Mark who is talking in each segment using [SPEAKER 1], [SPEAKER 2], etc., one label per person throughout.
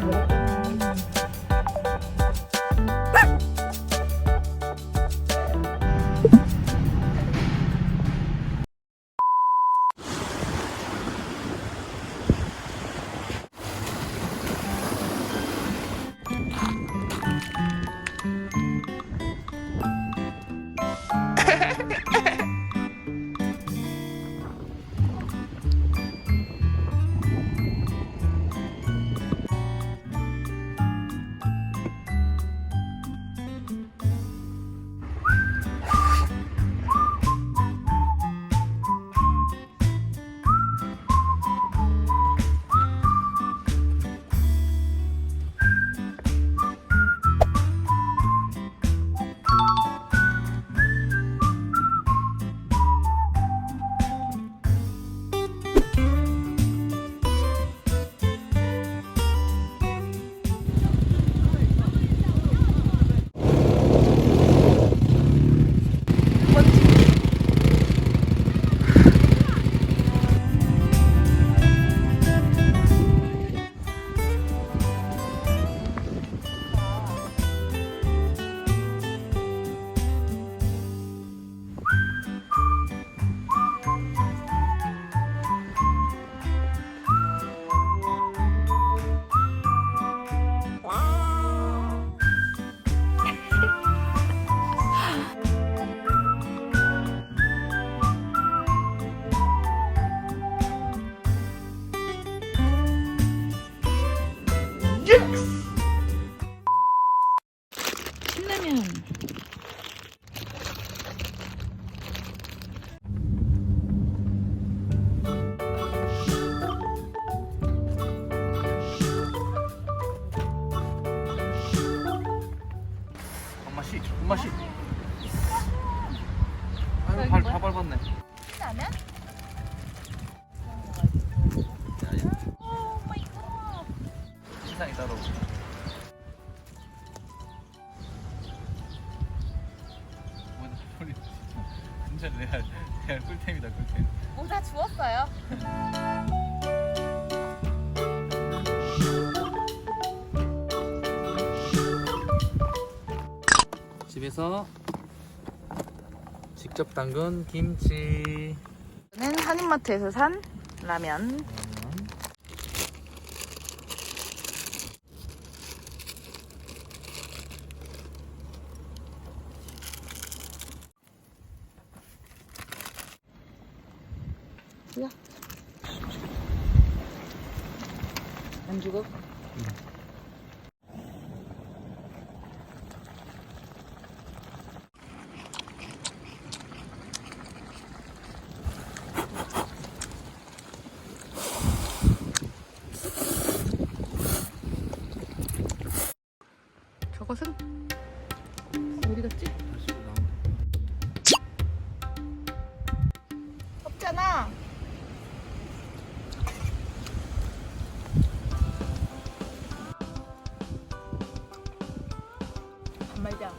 [SPEAKER 1] থাকবেন 신라면.
[SPEAKER 2] 엄마씨, 엄마씨. 아유, 발, 다 밟았네.
[SPEAKER 1] 신라면?
[SPEAKER 2] 소리 진짜. 진짜 레알, 레알 꿀템이다, 꿀템.
[SPEAKER 1] 모자 주웠어요.
[SPEAKER 2] 집에서 직접 담근 김치.
[SPEAKER 1] 는 한인마트에서 산 라면. 야. 안 죽어? 저것은 어디 갔지? 없잖아. 말자.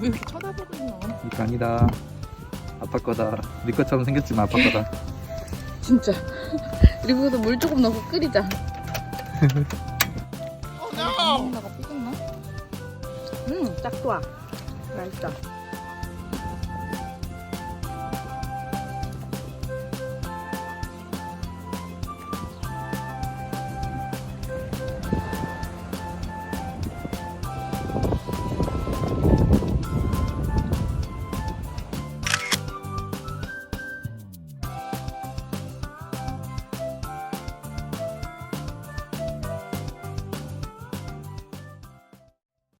[SPEAKER 1] 왜 이렇게 쳐다보고 있노?
[SPEAKER 2] 이거 아니다. 아빠 거다. 네 것처럼 생겼지만 아빠 거다.
[SPEAKER 1] 진짜. 그리고 물 조금 넣고 끓이자. 어, no! 나가 삐졌나? 음, 딱 좋아. 맛있다.